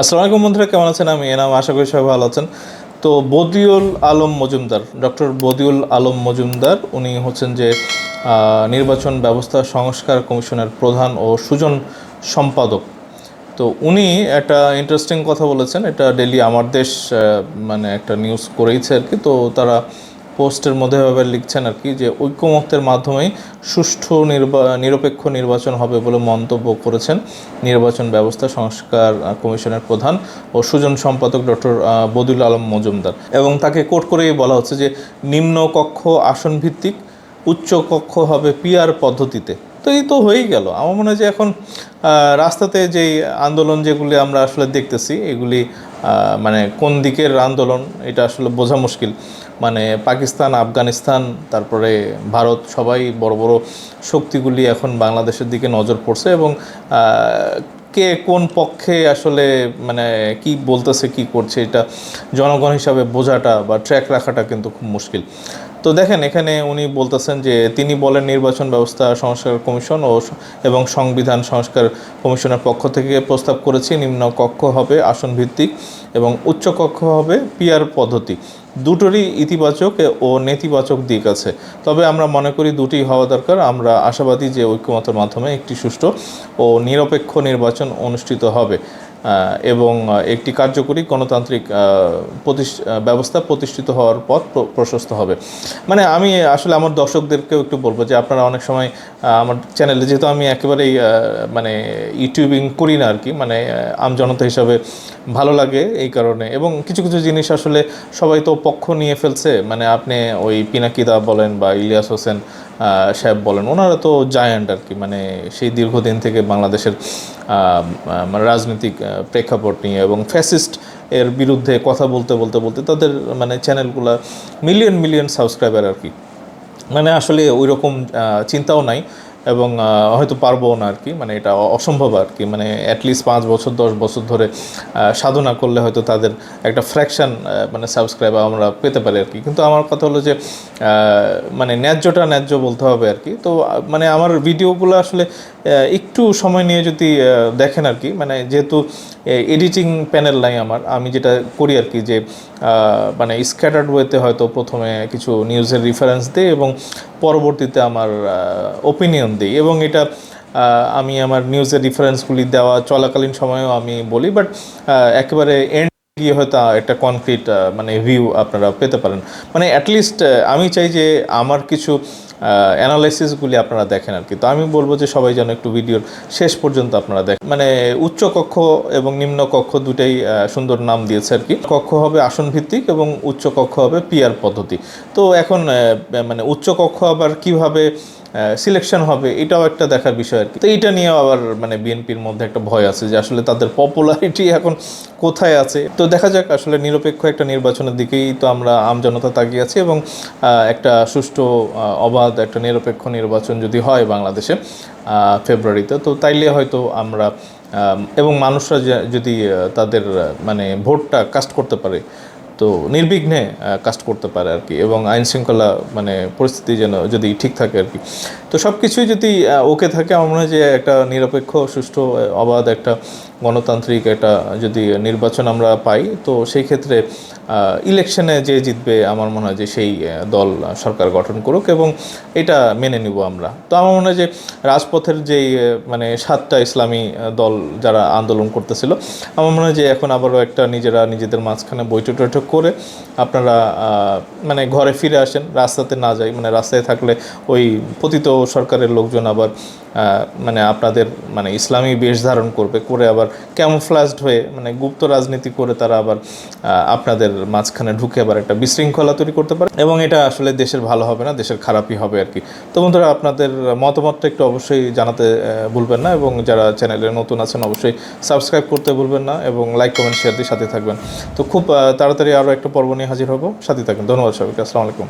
আসসালামু আলাইকুম বন্ধুরা, কেমন আছেন? আমি এনাম, আশা করি সবাই ভালো আছেন। তো বদিউল আলম মজুমদার, ডক্টর বদিউল আলম মজুমদার, উনি হচ্ছেন যে নির্বাচন ব্যবস্থা সংস্কার কমিশনের প্রধান ও সুজন সম্পাদক। তো উনি একটা ইন্টারেস্টিং কথা বলেছেন, এটা ডেলি আমার দেশ মানে একটা নিউজ করেইছে আর কি। তো তারা পোস্টের মধ্যে এভাবে লিখছেন আর কি যে ঐক্যমত্যের মাধ্যমেই সুষ্ঠু নির্বা, নিরপেক্ষ নির্বাচন হবে বলে মন্তব্য করেছেন নির্বাচন ব্যবস্থা সংস্কার কমিশনের প্রধান ও সুজন সম্পাদক ডক্টর বদুল আলম মজুমদার। এবং তাকে কোট করেই বলা হচ্ছে যে নিম্ন কক্ষ আসন ভিত্তিক উচ্চ কক্ষ হবে পিআর পদ্ধতিতে। তো এই তো হয়েই গেল। আমার মনে হয় যে এখন রাস্তাতে যেই আন্দোলন যেগুলি আমরা আসলে দেখতেছি, এগুলি মানে কোন দিকের আন্দোলন, এটা আসলে বোঝা মুশকিল। মানে পাকিস্তান, আফগানিস্তান, তারপরে ভারত সবাই বড় বড় শক্তিগুলি এখন বাংলাদেশের দিকে নজর পড়ছে এবং কে কোন পক্ষে আসলে মানে কি বলতেছে, কি করছে, এটা জনগণ হিসাবে বোঝাটা বা ট্র্যাক রাখাটা কিন্তু খুব মুশকিল। তো দেখেন, এখানে উনি বলতেছেন যে তিনি বলেন নির্বাচন ব্যবস্থা সংস্কার কমিশন ও এবং সংবিধান সংস্কার কমিশনের পক্ষ থেকে প্রস্তাব করেছি, নিম্ন কক্ষ হবে আসন ভিত্তিক এবং উচ্চ কক্ষ হবে পিআর পদ্ধতি। দুটোরই ইতিবাচক ও নেতিবাচক দিক আছে। তবে আমরা মনে করি দুটি হওয়া দরকার। আমরা আশাবাদী যে ঐক্যমতের মাধ্যমে একটি সুষ্ঠু ও নিরপেক্ষ নির্বাচন অনুষ্ঠিত হবে। এবং একটি কার্যকরী গণতান্ত্রিক ব্যবস্থা প্রতিষ্ঠিত হওয়ার পথ প্রশস্ত হবে। মানে আমি আসলে আমার দর্শকদেরকেও একটু বলব যে আপনারা অনেক সময় আমার চ্যানেলে যেহেতু আমি একেবারেই মানে ইউটিউবিং করি না আর কি মানে আমজনতা হিসাবে ভালো লাগে এই কারণে। এবং কিছু কিছু জিনিস আসলে সবাই তো পক্ষ নিয়ে ফেলছে। মানে আপনি ওই পিনাকিদা বলেন বা ইলিয়াস হোসেন সাহেব বলেন, ওনারা তো জায়ান্ট আর কি মানে সেই দীর্ঘদিন থেকে বাংলাদেশের মানে রাজনৈতিক প্রেক্ষাপট নিয়ে এবং ফ্যাসিস্ট এর বিরুদ্ধে কথা বলতে বলতে বলতে তাদের মানে চ্যানেলগুলো মিলিয়ন মিলিয়ন সাবস্ক্রাইবার আর কি। মানে আসলে ওই রকম চিন্তাও নাই। এবং হয়তো পারব না আর কি মানে এটা অসম্ভব আর কি মানে অ্যাটলিস্ট পাঁচ বছর, দশ বছর ধরে সাধনা করলে হয়তো তাদের একটা ফ্র্যাকশন মানে সাবস্ক্রাইবার আমরা পেতে পারি আর কি কিন্তু আমার কথা হলো যে মানে ন্যায্যটা ন্যায্য বলতে হবে আর কি তো মানে আমার ভিডিওগুলো আসলে একটু সময় নিয়ে যদি দেখেন আর কি মানে যেহেতু এডিটিং প্যানেল নাই আমার, আমি যেটা করি আর কি যে মানে স্ক্যাটার্ড ওয়েতে হয়তো প্রথমে কিছু নিউজের রিফারেন্স দিই এবং পরবর্তীতে আমার ওপিনিয়ন দিই এবং এটা আমি আমার নিউজের রিফারেন্সগুলি দেওয়া, চলাকালীন সময়েও আমি বলি বাট একেবারে এন্ড গিয়ে হয়তো একটা কনক্রিট মানে ভিউ আপনারা পেতে পারেন। মানে অ্যাটলিস্ট আমি চাই যে আমার কিছু অ্যানালাইসিসগুলি আপনারা দেখেন আর কি তো আমি বলব যে সবাই যেন একটু ভিডিওর শেষ পর্যন্ত আপনারা দেখেন। মানে উচ্চ কক্ষ এবং নিম্ন কক্ষ দুটাই সুন্দর নাম দিয়েছে আর কি কক্ষ হবে আসন ভিত্তিক এবং উচ্চ কক্ষ হবে পিআর পদ্ধতি। তো এখন মানে উচ্চ কক্ষ আবার কীভাবে সিলেকশন হবে, এটাও একটা দেখার বিষয় আর কি। তো এটা নিয়ে আবার মানে বিএনপির মধ্যে একটা ভয় আছে যে আসলে তাদের পপুলারিটি এখন কোথায় আছে। তো দেখা যাক, আসলে নিরপেক্ষ একটা নির্বাচনের দিকেই তো আমরা আমজনতা তাকিয়ে আছি এবং একটা সুষ্ঠু অবাধ, একটা নিরপেক্ষ নির্বাচন যদি হয় বাংলাদেশে ফেব্রুয়ারিতে তো তাইলে হয়তো আমরা এবং মানুষরা যদি তাদের মানে ভোটটা কাস্ট করতে পারে তো নির্বিঘ্নে কাস্ট করতে পারে আর কি এবং আইন শৃঙ্খলা মানে পরিস্থিতি যেন যদি ঠিক থাকে আর কি। তো সব কিছুই যদি ওকে থাকে, আমার মনে হয় যে একটা নিরপেক্ষ, সুষ্ঠু অবাধ একটা গণতান্ত্রিক একটা যদি নির্বাচন আমরা পাই, তো সেই ক্ষেত্রে ইলেকশনে যে জিতবে, আমার মনে হয় যে সেই দল সরকার গঠন করুক এবং এটা মেনে নিব আমরা। তো আমার মনে হয় যে রাজপথের যেই মানে সাতটা ইসলামী দল যারা আন্দোলন করতেছিল, আমার মনে হয় যে এখন আবারও একটা নিজেরা নিজেদের মাঝখানে বৈঠক টৈঠক করে আপনারা মানে ঘরে ফিরে আসেন, রাস্তাতে না যাই মানে রাস্তায় থাকলে ওই পতিত সরকারের লোকজন আবার মানে আপনাদের মানে ইসলামী বেশ ধারণ করবে, করে আবার ক্যামোফ্লাজড হয়ে মানে গুপ্ত রাজনীতি করে তারা আবার আপনাদের মাঝখানে ঢুকে আবার একটা বিশৃঙ্খলা তৈরি করতে পারে। এবং এটা আসলে দেশের ভালো হবে না, দেশের খারাপই হবে আর কি। তো বন্ধুরা, আপনাদের মতামতটা একটু অবশ্যই জানাতে ভুলবেন না এবং যারা চ্যানেলে নতুন আছেন অবশ্যই সাবস্ক্রাইব করতে ভুলবেন না এবং লাইক, কমেন্ট, শেয়ার দিয়ে সাথে থাকবেন। তো খুব তাড়াতাড়ি আরও একটা পর্ব নিয়ে হাজির হব। সাথে থাকবেন। ধন্যবাদ সবাইকে। আসসালামু আলাইকুম।